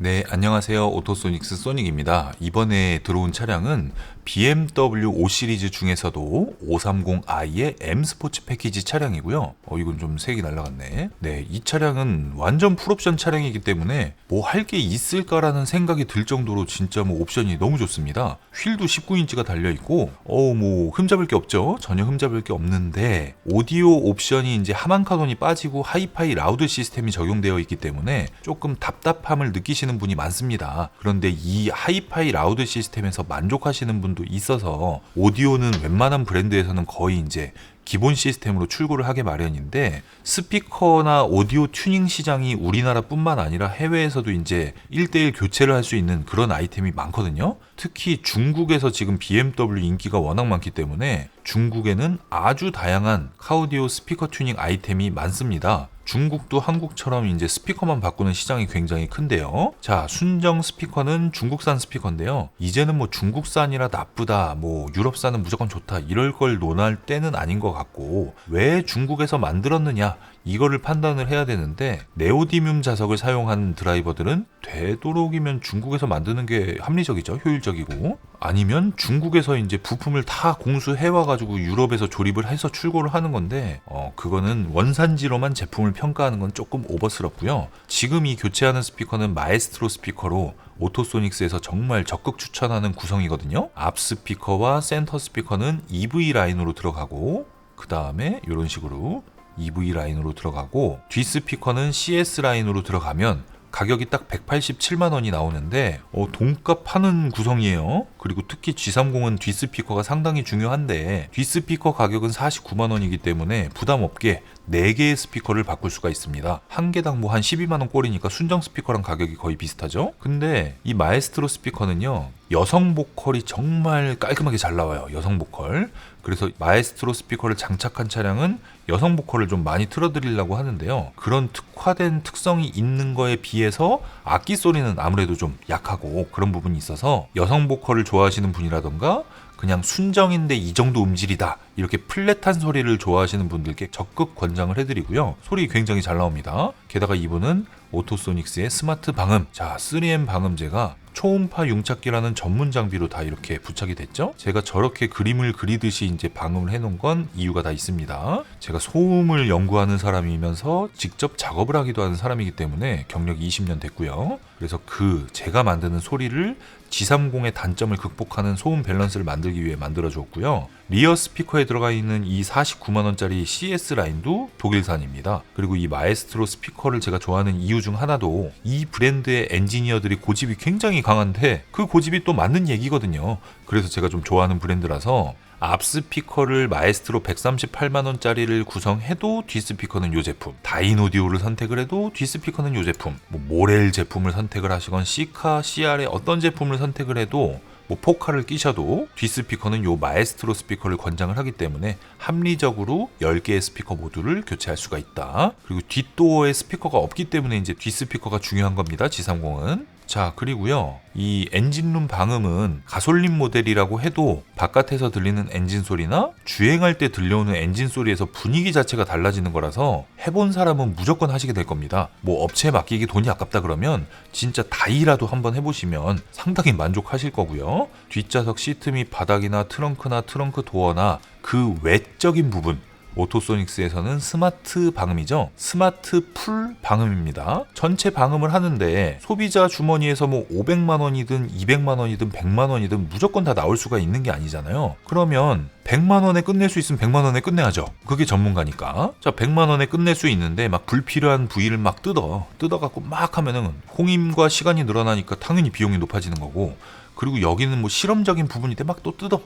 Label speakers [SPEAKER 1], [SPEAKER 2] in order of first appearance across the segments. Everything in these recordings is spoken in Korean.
[SPEAKER 1] 네, 안녕하세요. 오토소닉스 소닉입니다. 이번에 들어온 차량은 BMW 5 시리즈 중에서도 530i의 M 스포츠 패키지 차량이고요. 어, 이건 좀 색이 날라갔네. 네, 이 차량은 완전 풀옵션 차량이기 때문에 뭐 할 게 있을까라는 생각이 들 정도로 진짜 뭐 옵션이 너무 좋습니다. 휠도 19인치가 달려 있고, 어, 뭐 흠잡을 게 없죠. 전혀 흠잡을 게 없는데 오디오 옵션이 이제 하만카돈이 빠지고 하이파이 라우드 시스템이 적용되어 있기 때문에 조금 답답함을 느끼시는 분이 많습니다. 그런데 이 하이파이 라우드 시스템에서 만족하시는 분도 있어서 오디오는 웬만한 브랜드에서는 거의 이제 기본 시스템으로 출고를 하게 마련인데 스피커나 오디오 튜닝 시장이 우리나라뿐만 아니라 해외에서도 이제 1대1 교체를 할 수 있는 그런 아이템이 많거든요. 특히 중국에서 지금 BMW 인기가 워낙 많기 때문에 중국에는 아주 다양한 카우디오 스피커 튜닝 아이템이 많습니다. 중국도 한국처럼 이제 스피커만 바꾸는 시장이 굉장히 큰데요. 자, 순정 스피커는 중국산 스피커인데요. 이제는 뭐 중국산이라 나쁘다, 뭐 유럽산은 무조건 좋다, 이럴 걸 논할 때는 아닌 것 같고, 왜 중국에서 만들었느냐, 이거를 판단을 해야 되는데, 네오디뮴 자석을 사용한 드라이버들은 되도록이면 중국에서 만드는 게 합리적이죠. 효율적이고. 아니면 중국에서 이제 부품을 다 공수해 와가지고 유럽에서 조립을 해서 출고를 하는 건데, 어, 그거는 원산지로만 제품을 평가하는 건 조금 오버스럽고요. 지금 이 교체하는 스피커는 마에스트로 스피커로 오토소닉스에서 정말 적극 추천하는 구성이거든요. 앞 스피커와 센터 스피커는 EV 라인으로 들어가고, 그 다음에 이런 식으로 EV 라인으로 들어가고, 뒤 스피커는 CS 라인으로 들어가면 가격이 딱 187만 원이 나오는데 어, 돈값 하는 구성이에요. 그리고 특히 G30은 뒷스피커가 상당히 중요한데 뒷스피커 가격은 49만 원이기 때문에 부담 없게 4개의 스피커를 바꿀 수가 있습니다. 한 개당 뭐 한 12만 원 꼴이니까 순정 스피커랑 가격이 거의 비슷하죠. 근데 이 마에스트로 스피커는요. 여성 보컬이 정말 깔끔하게 잘 나와요. 여성 보컬. 그래서 마에스트로 스피커를 장착한 차량은 여성 보컬을 좀 많이 틀어드리려고 하는데요. 그런 특화된 특성이 있는 거에 비해서 악기 소리는 아무래도 좀 약하고 그런 부분이 있어서 여성 보컬을 좋아하시는 분이라던가 그냥 순정인데 이 정도 음질이다. 이렇게 플랫한 소리를 좋아하시는 분들께 적극 권장을 해드리고요. 소리 굉장히 잘 나옵니다. 게다가 이분은 오토소닉스의 스마트 방음. 자 3M 방음제가 초음파 융착기라는 전문 장비로 다 이렇게 부착이 됐죠. 제가 저렇게 그림을 그리듯이 이제 방음을 해놓은 건 이유가 다 있습니다. 제가 소음을 연구하는 사람이면서 직접 작업을 하기도 하는 사람이기 때문에 경력이 20년 됐고요. 그래서 그 제가 만드는 소리를 G30의 단점을 극복하는 소음 밸런스를 만들기 위해 만들어 줬고요. 리어 스피커에 들어가 있는 이 49만 원짜리 CS 라인도 독일산입니다. 그리고 이 마에스트로 스피커를 제가 좋아하는 이유 중 하나도 이 브랜드의 엔지니어들이 고집이 굉장히 강한데 그 고집이 또 맞는 얘기거든요. 그래서 제가 좀 좋아하는 브랜드라서 앞 스피커를 마에스트로 138만 원짜리를 구성해도 뒷 스피커는 요 제품, 다인 오디오를 선택을 해도 뒷 스피커는 요 제품, 뭐 모렐 제품을 선택을 하시건 시카, CR의 어떤 제품을 선택을 해도 뭐 포카를 끼셔도 뒷 스피커는 요 마에스트로 스피커를 권장을 하기 때문에 합리적으로 10개의 스피커 모두를 교체할 수가 있다. 그리고 뒷도어에 스피커가 없기 때문에 이제 뒷 스피커가 중요한 겁니다. G30은. 자, 그리고요. 이 엔진룸 방음은 가솔린 모델이라고 해도 바깥에서 들리는 엔진 소리나 주행할 때 들려오는 엔진 소리에서 분위기 자체가 달라지는 거라서 해본 사람은 무조건 하시게 될 겁니다. 뭐 업체에 맡기기 돈이 아깝다 그러면 진짜 다이라도 한번 해보시면 상당히 만족하실 거고요. 뒷좌석 시트 및 바닥이나 트렁크나 트렁크 도어나 그 외적인 부분 오토소닉스에서는 스마트 방음이죠. 스마트 풀 방음입니다. 전체 방음을 하는데 소비자 주머니에서 뭐 500만 원이든 200만 원이든 100만 원이든 무조건 다 나올 수가 있는 게 아니잖아요. 그러면 100만 원에 끝낼 수 있으면 100만 원에 끝내야죠. 그게 전문가니까. 자, 100만 원에 끝낼 수 있는데 막 불필요한 부위를 막 뜯어. 뜯어 갖고 막 하면은 공임과 시간이 늘어나니까 당연히 비용이 높아지는 거고. 그리고 여기는 뭐 실험적인 부분인데 막 또 뜯어.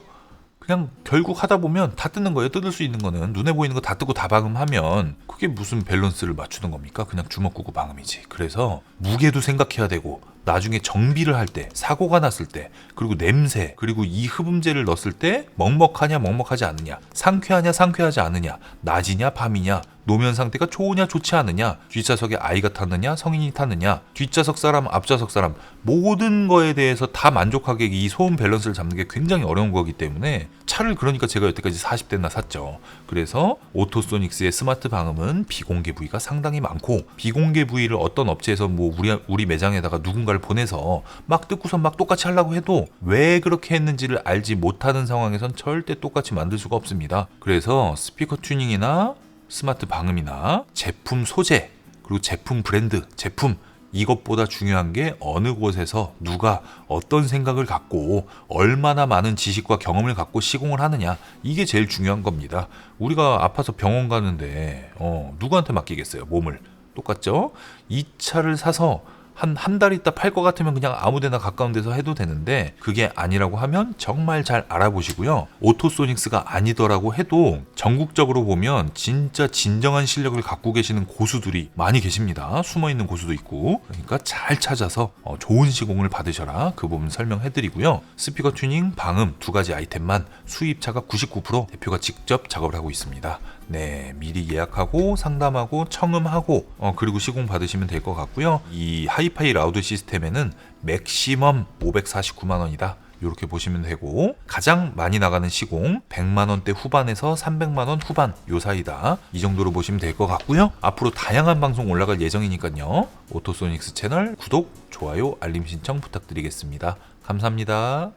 [SPEAKER 1] 그냥 결국 하다 보면 다 뜯는 거예요. 뜯을 수 있는 거는 눈에 보이는 거 다 뜯고 다 방음하면 그게 무슨 밸런스를 맞추는 겁니까? 그냥 주먹 구고 방음이지. 그래서 무게도 생각해야 되고 나중에 정비를 할 때 사고가 났을 때 그리고 냄새 그리고 이 흡음재를 넣었을 때 먹먹하냐 먹먹하지 않느냐 상쾌하냐 상쾌하지 않느냐 낮이냐 밤이냐 노면 상태가 좋으냐 좋지 않느냐 뒷좌석에 아이가 탔느냐 성인이 탔느냐 뒷좌석 사람 앞좌석 사람 모든 거에 대해서 다 만족하게 이 소음 밸런스를 잡는 게 굉장히 어려운 거기 때문에 차를 그러니까 제가 여태까지 40대나 샀죠. 그래서 오토소닉스의 스마트 방음은 비공개 부위가 상당히 많고 비공개 부위를 어떤 업체에서 뭐 우리 우리 매장에다가 누군가를 보내서 막 뜯고선 막 똑같이 하려고 해도 왜 그렇게 했는지를 알지 못하는 상황에선 절대 똑같이 만들 수가 없습니다. 그래서 스피커 튜닝이나 스마트 방음이나 제품 소재 그리고 제품 브랜드 제품 이것보다 중요한 게 어느 곳에서 누가 어떤 생각을 갖고 얼마나 많은 지식과 경험을 갖고 시공을 하느냐 이게 제일 중요한 겁니다. 우리가 아파서 병원 가는데 어, 누구한테 맡기겠어요 몸을 똑같죠? 이 차를 사서 한 한 달 있다 팔 것 같으면 그냥 아무데나 가까운 데서 해도 되는데 그게 아니라고 하면 정말 잘 알아보시고요. 오토소닉스가 아니더라고 해도 전국적으로 보면 진짜 진정한 실력을 갖고 계시는 고수들이 많이 계십니다. 숨어 있는 고수도 있고 그러니까 잘 찾아서 어, 좋은 시공을 받으셔라 그 부분 설명해드리고요. 스피커 튜닝, 방음 두 가지 아이템만 수입차가 99% 대표가 직접 작업을 하고 있습니다. 네, 미리 예약하고 상담하고 청음하고 어, 그리고 시공 받으시면 될 것 같고요. 이 하이파이 라우드 시스템에는 맥시멈 549만 원이다. 이렇게 보시면 되고 가장 많이 나가는 시공 100만 원대 후반에서 300만 원 후반 요 사이다. 이 정도로 보시면 될 것 같고요. 앞으로 다양한 방송 올라갈 예정이니까요. 오토소닉스 채널 구독, 좋아요, 알림 신청 부탁드리겠습니다. 감사합니다.